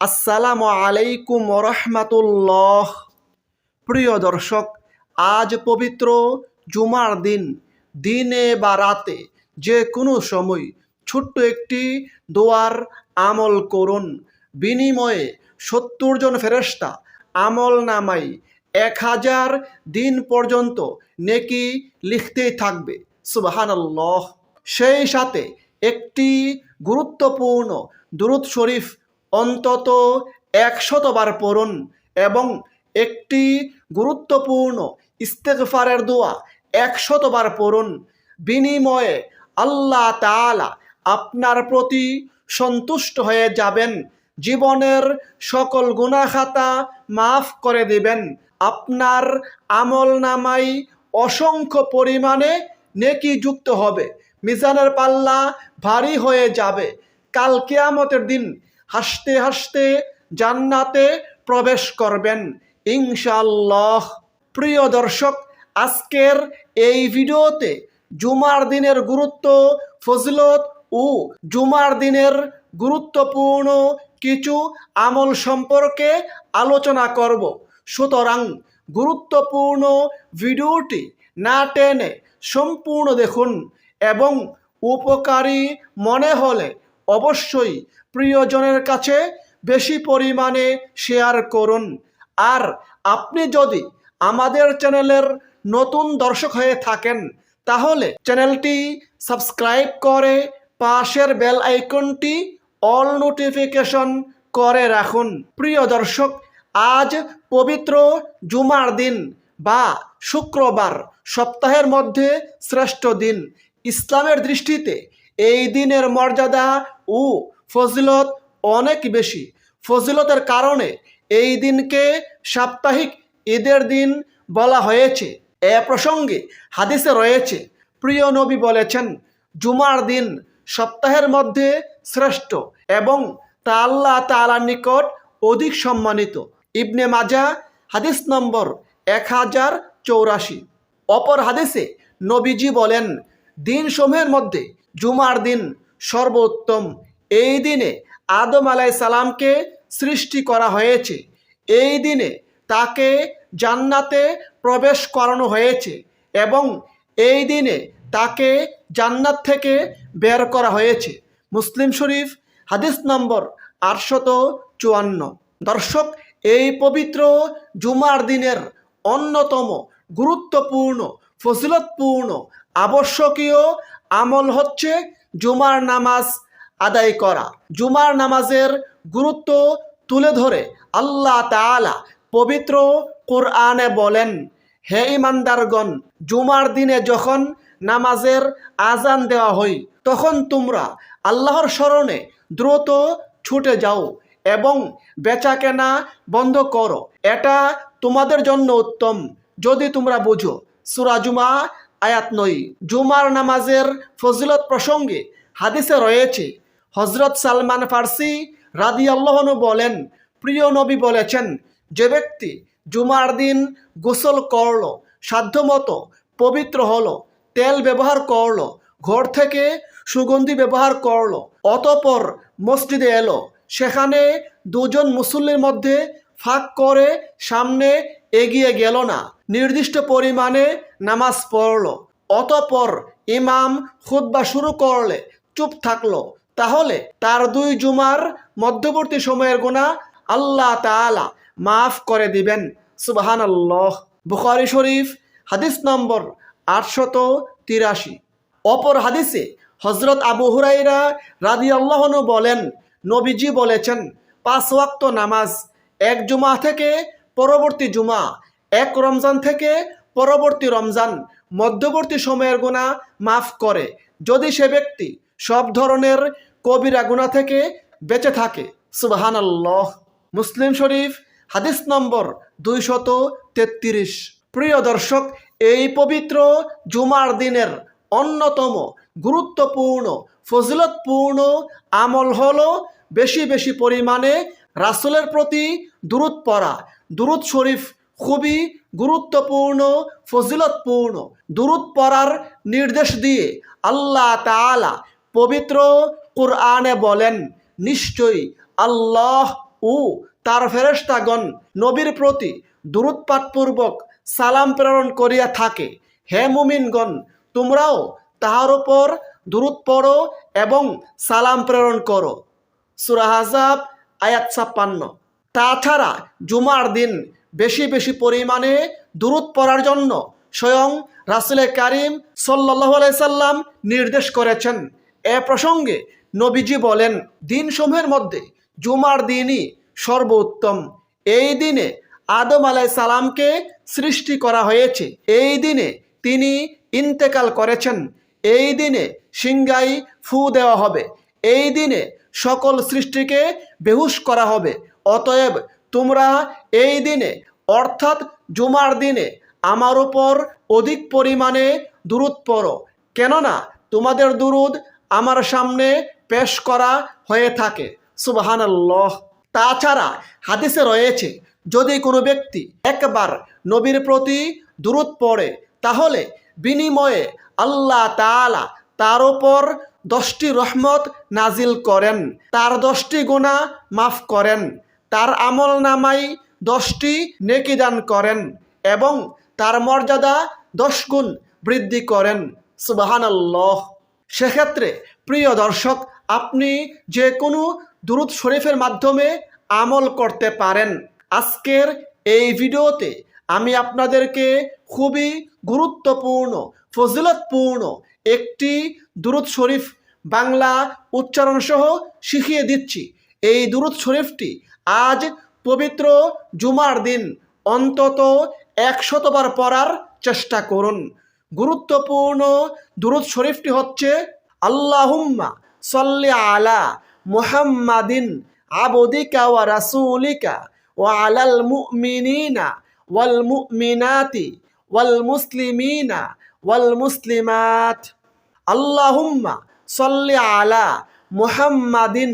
আসসালামু আলাইকুম রহমাতুল্লাহ প্রিয় দর্শক, আজ পবিত্র জুমার দিন। দিনে বা রাতে যে কোনো সময় ছোট্ট একটি দোয়ার আমল করুন। বিনিময়ে সত্তর জন ফেরেস্তা আমল নামাই এক হাজার দিন পর্যন্ত নেকি লিখতেই থাকবে। সুবাহানাল্লাহ। সেই সাথে একটি গুরুত্বপূর্ণ দুরুদ শরীফ অন্তত একশতবার পড়ুন এবং একটি গুরুত্বপূর্ণ ইস্তেগফারের দোয়া একশতবার পড়ুন। বিনিময়ে আল্লাহ তাআলা আপনার প্রতি সন্তুষ্ট হয়ে যাবেন। জীবনের সকল গুনাখাতা মাফ করে দিবেন। আপনার আমল নামাই অসংখ্য পরিমাণে নেকি যুক্ত হবে। মিজানের পাল্লা ভারী হয়ে যাবে। কাল কেয়ামতের দিন হাসতে হাসতে জান্নাতে প্রবেশ করবেন। ইনশাল্লাহ প্রিয় দর্শক, আজকের এই ভিডিওতে জুমার দিনের গুরুত্ব, ফজলত ও জুমার দিনের গুরুত্বপূর্ণ কিছু আমল সম্পর্কে আলোচনা করব। সুতরাং গুরুত্বপূর্ণ ভিডিওটি না টেনে সম্পূর্ণ দেখুন এবং উপকারী মনে হলে অবশ্যই প্রিয়জনের কাছে বেশি পরিমাণে শেয়ার করুন। আর আপনি যদি আমাদের চ্যানেলের নতুন দর্শক হয়ে থাকেন, তাহলে চ্যানেলটি সাবস্ক্রাইব করে পাশের বেল আইকনটি অল নোটিফিকেশন করে রাখুন। প্রিয় দর্শক, আজ পবিত্র জুমার দিন বা শুক্রবার, সপ্তাহের মধ্যে শ্রেষ্ঠ দিন। ইসলামের দৃষ্টিতে এই দিনের মর্যাদা ও ফজিলত অনেক বেশি। ফজিলতের কারণে এই দিনকে সাপ্তাহিক ঈদের দিন বলা হয়েছে। এ প্রসঙ্গে হাদিসে রয়েছে, প্রিয় নবী বলেছেন, জুমার দিন সপ্তাহের মধ্যে শ্রেষ্ঠ এবং তা আল্লাহ তালার নিকট অধিক সম্মানিত। ইবনে মাজা হাদিস নম্বর এক হাজার চৌরাশি। অপর হাদিসে নবীজি বলেন দিন সমূহের মধ্যে জুমার দিন সর্বোত্তম এই দিনে আদম আলাই সালামকে সৃষ্টি করা হয়েছে। এই দিনে তাকে জান্নাতে প্রবেশ করানো হয়েছে এবং এই দিনে তাকে জান্নাত থেকে বের করা হয়েছে। মুসলিম শরীফ, হাদিস নম্বর আটশত চুয়ান্ন। দর্শক, এই পবিত্র জুমার দিনের অন্যতম গুরুত্বপূর্ণ, ফজিলতপূর্ণ, আবশ্যকীয় আমল হচ্ছে জুমার নামাজ আদায় করা। জুমার নামাজের গুরুত্ব তুলে ধরে আল্লাহ তাআলা পবিত্র কোরআনে বলেন, হে ইমানদারগণ জুমার দিনে যখন নামাজের আজান দেওয়া হয়, তখন তোমরা আল্লাহর স্মরণে দ্রুত ছুটে যাও এবং বেচা কেনা বন্ধ করো। এটা তোমাদের জন্য উত্তম। যদি তোমরা বুঝো, সুরা জুমা আয়াত নই জুমার নামাজের ফজিলত প্রসঙ্গে হাদিসে রয়েছে হজরত সালমান ফার্সি রাদি আল্লাহনু বলেন, প্রিয় নবী বলেছেন, যে ব্যক্তি জুমার দিন গোসল করল, সাধ্যমতো পবিত্র হলো, তেল ব্যবহার করল, ঘর থেকে সুগন্ধি ব্যবহার করল, অতপর মসজিদে এলো, সেখানে দুজন মুসল্লির মধ্যে ফাঁক করে সামনে এগিয়ে গেল না, নির্দিষ্ট পরিমাণে নামাজ পড়ল, অতপর ইমাম খুতবা শুরু করলে, চুপ থাকল তাহলে তার দুই জুমার মধ্যবর্তী সময়ের গোনা আল্লাহ তাআলা মাফ করে দিবেন। সুবাহান আল্লাহ বুখারি শরীফ, হাদিস নম্বর আটশত তিরাশি। অপর হাদিসে হজরত আবু হুরাইরা রাদি আল্লাহনু বলেন, নবীজি বলেছেন, পাঁচ ওয়াক্ত নামাজ এক জুমা থেকে পরবর্তী জুমা এক রমজান থেকে পরবর্তী রমজান মধ্যবর্তী সময়ের গোনা মাফ করে। যদি সে ব্যক্তি সব ধরনের কবিরা গুণা থেকে বেঁচে থাকে। সুবাহান আল্লাহ মুসলিম শরীফ, হাদিস নম্বর দুইশত তেত্রিশ। প্রিয় দর্শক, এই পবিত্র জুমার দিনের অন্যতম গুরুত্বপূর্ণ, ফজিলতপূর্ণ আমল হল বেশি বেশি পরিমাণে রাসুলের প্রতি দূরত পড়া। দুরুদ শরীফ খুবই গুরুত্বপূর্ণ, ফজিলতপূর্ণ। দূরত পড়ার নির্দেশ দিয়ে আল্লাহ তাআলা পবিত্র কোরআনে বলেন, নিশ্চয়ই আল্লাহ ও তার ফেরেশতাগণ নবীর প্রতি দূরত পাঠপূর্বক সালাম প্রেরণ করিয়া থাকে। হে মুমিনগণ, তোমরাও তাহার উপর দূরত পড়ো এবং সালাম প্রেরণ করো। সুরাহাজাব আয়াত ছাপ্পান্ন। তাছাড়া জুমার দিন বেশি বেশি পরিমাণে দূরত পড়ার জন্য স্বয়ং রাসুলে কারিম সাল্লাহ আলাইসাল্লাম নির্দেশ করেছেন। এ প্রসঙ্গে নবীজি বলেন, দিনসমূহের মধ্যে জুমার দিনই সর্বোত্তম। এই দিনে আদম আলাই সালামকে সৃষ্টি করা হয়েছে। এই দিনে তিনি ইন্তেকাল করেছেন। এই দিনে সিংগাই ফু দেওয়া হবে। এই দিনে সকল সৃষ্টিকে বেহুশ করা হবে। অতএব তোমরা এই দিনে, অর্থাৎ জুমার দিনে, আমার উপর অধিক পরিমাণে দুরুদ পড়ো। কেননা তোমাদের দুরুদ আমার সামনে পেশ করা হয়ে থাকে। সুবাহানাল্লাহ। তাছাড়া হাদিসে রয়েছে, যদি কোনো ব্যক্তি একবার নবীর প্রতি দূরত পড়ে, তাহলে বিনিময়ে আল্লাহ তাআলা তার ওপর দশটি রহমত নাজিল করেন। তার দশটি গুণা মাফ করেন। তার আমল নামাই দশটি নেকিদান করেন এবং তার মর্যাদা দশ গুণ বৃদ্ধি করেন। সুবাহানাল্লাহ। সেক্ষেত্রে, প্রিয় দর্শক, আপনি যে কোনো দুরুদ শরীফের মাধ্যমে আমল করতে পারেন। আজকের এই ভিডিওতে আমি আপনাদেরকে খুবই গুরুত্বপূর্ণ, ফজিলতপূর্ণ একটি দুরুদ শরীফ বাংলা উচ্চারণ সহ শিখিয়ে দিচ্ছি। এই দুরুদ শরীফটি আজ পবিত্র জুমার দিন, অন্তত একশতবার পড়ার চেষ্টা করুন। গুরুত্বপূর্ণ দুরুদ শরীফটি হচ্ছে, আল্লাহুম্মা সল্লি আলা মুহাম্মাদিন আবদিকা ওয়া রাসূলিকা ওয়া আলাল মুমিনিনা ওয়াল মুমিনাতি ওয়াল মুসলিমিনা ওয়াল মুসলিমাত। আল্লাহুম্মা সল্লি আলা মুহাম্মাদিন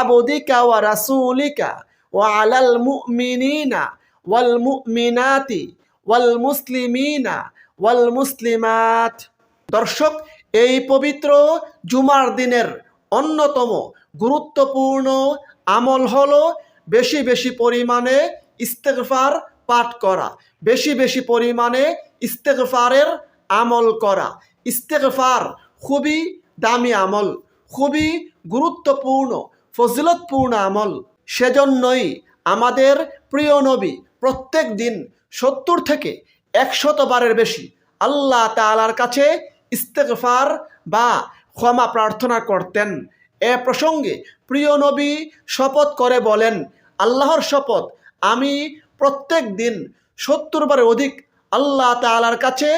আবদিকা ওয়া রাসূলিকা ওয়া আলাল মুমিনিনা ওয়াল মুমিনাতি ওয়াল মুসলিমিনা ওয়াল মুসলিমাত। দর্শক, এই পবিত্র জুমার দিনের অন্যতম গুরুত্বপূর্ণ আমল হলো বেশি বেশি পরিমাণে ইস্তেগফার পাঠ করা, বেশি বেশি পরিমাণে ইস্তেগফারের আমল করা। ইস্তেগফার খুবই দামি আমল, খুবই গুরুত্বপূর্ণ, ফজিলতপূর্ণ আমল। সেজন্যই আমাদের প্রিয় নবী প্রত্যেক দিন সত্তর থেকে একশত বারের বেশি। আল্লাহ তালার কাছে ইস্তেগফার বা ক্ষমা প্রার্থনা করতেন। এ প্রসঙ্গে প্রিয় নবী শপথ করে বলেন, আল্লাহর শপথ আমি প্রত্যেক দিন সত্তর বারের অধিক আল্লাহ তালার কাছে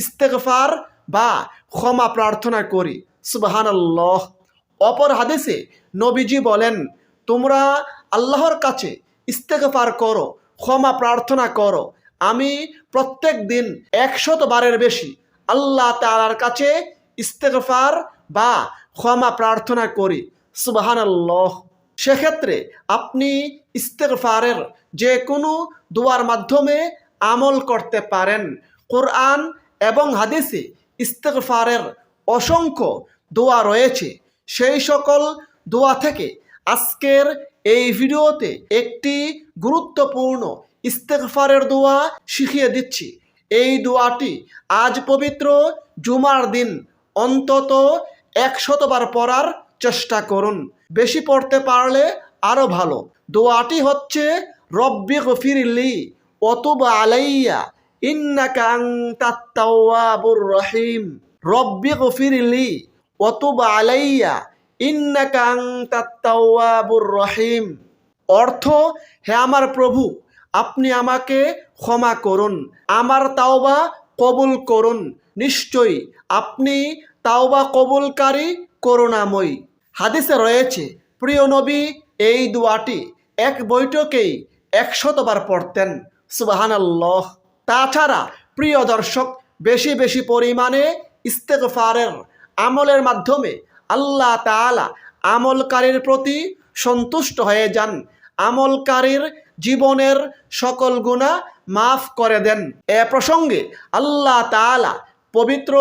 ইস্তেগফার বা ক্ষমা প্রার্থনা করি। সুবাহান আল্লাহ অপর হাদিসে নবীজি বলেন, তোমরা আল্লাহর কাছে ইস্তেগফার করো, ক্ষমা প্রার্থনা করো। আমি প্রত্যেক দিন একশত বারের বেশি আল্লাহ তালার কাছে ইস্তেগফার বা ক্ষমা প্রার্থনা করি। সুবাহান আল্লাহ সেক্ষেত্রে আপনি ইস্তেগফারের যে কোনো দোয়ার মাধ্যমে আমল করতে পারেন। কোরআন এবং হাদিসে ইস্তেগফারের অসংখ্য দোয়া রয়েছে। সেই সকল দোয়া থেকে আজকের এই ভিডিওতে একটি গুরুত্বপূর্ণ ইস্তেগফারের দোয়া শিখিয়ে দিচ্ছি। এই দোয়াটি আজ পবিত্র জুমার দিন অন্তত একশতবার পড়ার চেষ্টা করুন। বেশি পড়তে পারলে আরও ভালো। দোয়াটি হচ্ছে, রব্বি গফিরলি অতুবা আলাইয়া, ইন্নাকা আনতাত তাওয়াবুর রহিম। রব্বি গফিরলি অতুবা আলাইয়া, ইন্নাকা আনতাত তাওয়াবুর রহিম। অর্থ, হে আমার প্রভু আপনি আমাকে ক্ষমা করুন, আমার তাওবা কবুল করুন। নিশ্চয়ই আপনি তাওবা কবুলকারী করুণাময়ী। হাদিসে রয়েছে, প্রিয় নবী, এই দুয়াটি এক বৈঠকেই একশতবার পড়তেন। সুবাহান আল্লাহ তাছাড়া প্রিয় দর্শক, বেশি বেশি পরিমাণে ইস্তেগফারের আমলের মাধ্যমে আল্লাহ তাআলা আমলকারীর প্রতি সন্তুষ্ট হয়ে যান। আমলকারীর জীবনের সকল গুণা মাফ করে দেন। এ প্রসঙ্গে আল্লাহ তাআলা পবিত্র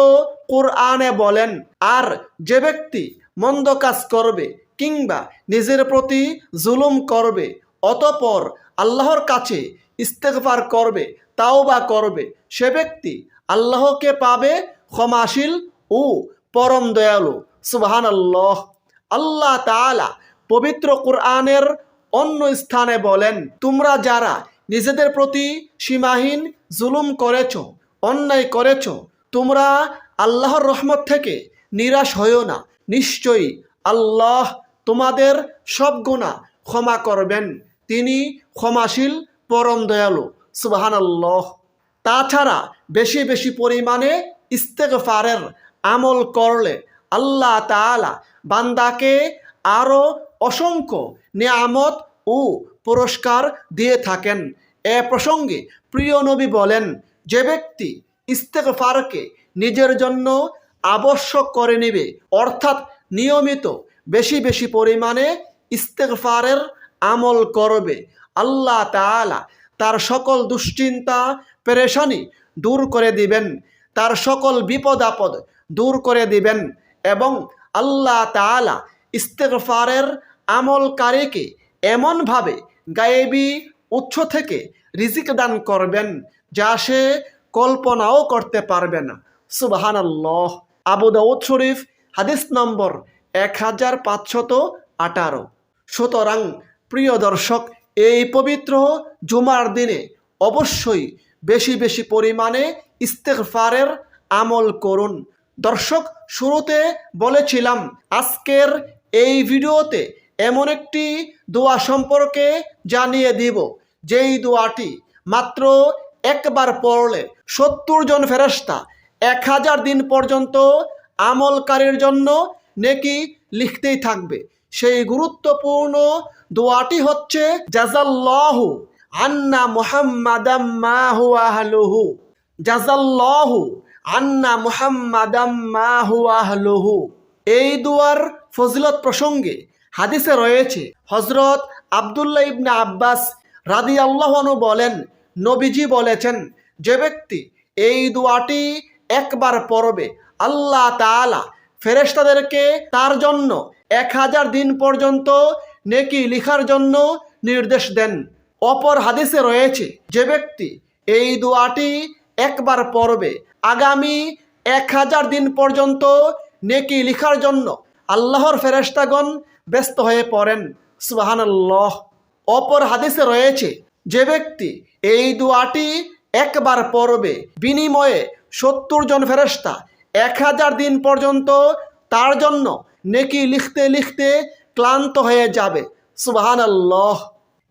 কোরআনে বলেন, আর যে ব্যক্তি মন্দ কাজ করবে কিংবা নিজের প্রতি জুলুম করবে, অতপর আল্লাহর কাছে ইস্তেগফার করবে তাও বা করবে, সে ব্যক্তি আল্লাহকে পাবে ক্ষমাশীল ও পরম দয়ালু। সুবহান আল্লাহ আল্লাহ তাআলা পবিত্র কোরআনের অন্য স্থানে বলেন, তোমরা যারা নিজেদের প্রতি সীমাহীন জুলুম করেছ, অন্যায় করেছ, তোমরা আল্লাহর রহমত থেকে নিরাশ হইও না। নিশ্চয়ই আল্লাহ তোমাদের সব গুণা ক্ষমা করবেন। তিনি ক্ষমাশীল, পরম দয়ালু। সুবাহান আল্লাহ তাছাড়া বেশি বেশি পরিমাণে ইস্তেগফারের আমল করলে আল্লাহ তাআলা বান্দাকে আরও অসংখ্য নিয়ামত ও পুরস্কার দিয়ে থাকেন। এ প্রসঙ্গে প্রিয় নবী বলেন, যে ব্যক্তি ইস্তেগফারকে নিজের জন্য আবশ্যক করে নেবে, অর্থাৎ নিয়মিত বেশি বেশি পরিমাণে ইস্তেগফারের আমল করবে, আল্লাহ তাআলা তার সকল দুশ্চিন্তা, পেরেশানি দূর করে দিবেন, তার সকল বিপদ আপদ দূর করে দিবেন এবং আল্লাহ তাআলা ইস্তেগফারের আমলকারীকে এমনভাবে গায়েবী উৎস থেকে রিজিক দান করবেন যা সে কল্পনাও করতে পারবে না। সুবাহান আল্লাহ আবু দাউদ শরীফ, হাদিস নম্বর এক হাজার পাঁচশত আঠারো। সুতরাং প্রিয় দর্শক, এই পবিত্র জুমার দিনে অবশ্যই বেশি বেশি পরিমাণে ইস্তেগফারের আমল করুন। দর্শক, শুরুতে বলেছিলাম, আজকের এই ভিডিওতে এমন একটি দোয়া সম্পর্কে জানিয়ে দিব। যেই দোয়াটি মাত্র একবার পড়লে সত্তর জন ফেরেস্তা এক হাজার দিন পর্যন্ত আমলকারীর জন্য নেকি লিখতেই থাকবে। সেই গুরুত্বপূর্ণ দোয়াটি হচ্ছে জাজাল্লাহু আন্না মুহাম্মাদাম মা হুয়া আহলুহু। জাজাল্লাহু আন্না মুহাম্মাদাম মা হুয়া আহলুহু। এই দুয়ার ফজিলত প্রসঙ্গে হাদিসে রয়েছে হজরত আবদুল্লাহ ইবনে আব্বাস রাদি আল্লাহনু বলেন, নবীজি বলেছেন, যে ব্যক্তি এই দোয়াটি একবার পড়বে, আল্লাহ তাআলা ফেরেশতাদেরকে তার জন্য এক হাজার দিন পর্যন্ত নেকি লিখার জন্য নির্দেশ দেন। অপর হাদিসে রয়েছে, যে ব্যক্তি এই দোয়াটি একবার পড়বে, আগামী এক হাজার দিন পর্যন্ত নেকি লিখার জন্য আল্লাহর ফেরেশতাগণ ব্যস্ত হয়ে পড়েন। সুবাহানাল্লাহ। অপর হাদিসে রয়েছে, যে ব্যক্তি এই দোয়াটি একবার পড়বে, বিনিময়ে সত্তর জন ফেরেশতা এক হাজার দিন পর্যন্ত তার জন্য নেকি লিখতে লিখতে ক্লান্ত হয়ে যাবে। সুবাহান আল্লাহ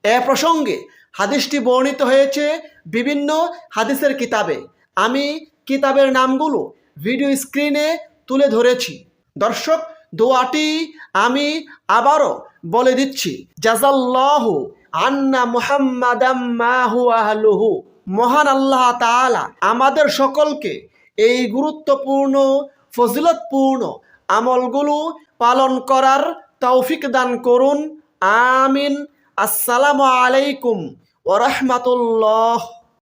এ প্রসঙ্গে হাদিসটি বর্ণিত হয়েছে বিভিন্ন হাদিসের কিতাবে। আমি কিতাবের নামগুলো ভিডিও স্ক্রিনে তুলে ধরেছি। দর্শক দোয়াটি আমি আবারও বলে দিচ্ছি। জাজাল্লাহু আন্না মুহাম্মাদাম মাহু মহান আল্লাহ তাআলা আমাদের সকলকে এই গুরুত্বপূর্ণ, ফজিলতপূর্ণ আমলগুলো পালন করার তৌফিক দান করুন। আমিন। আসসালামু আলাইকুম ওরহমাতুল্লাহ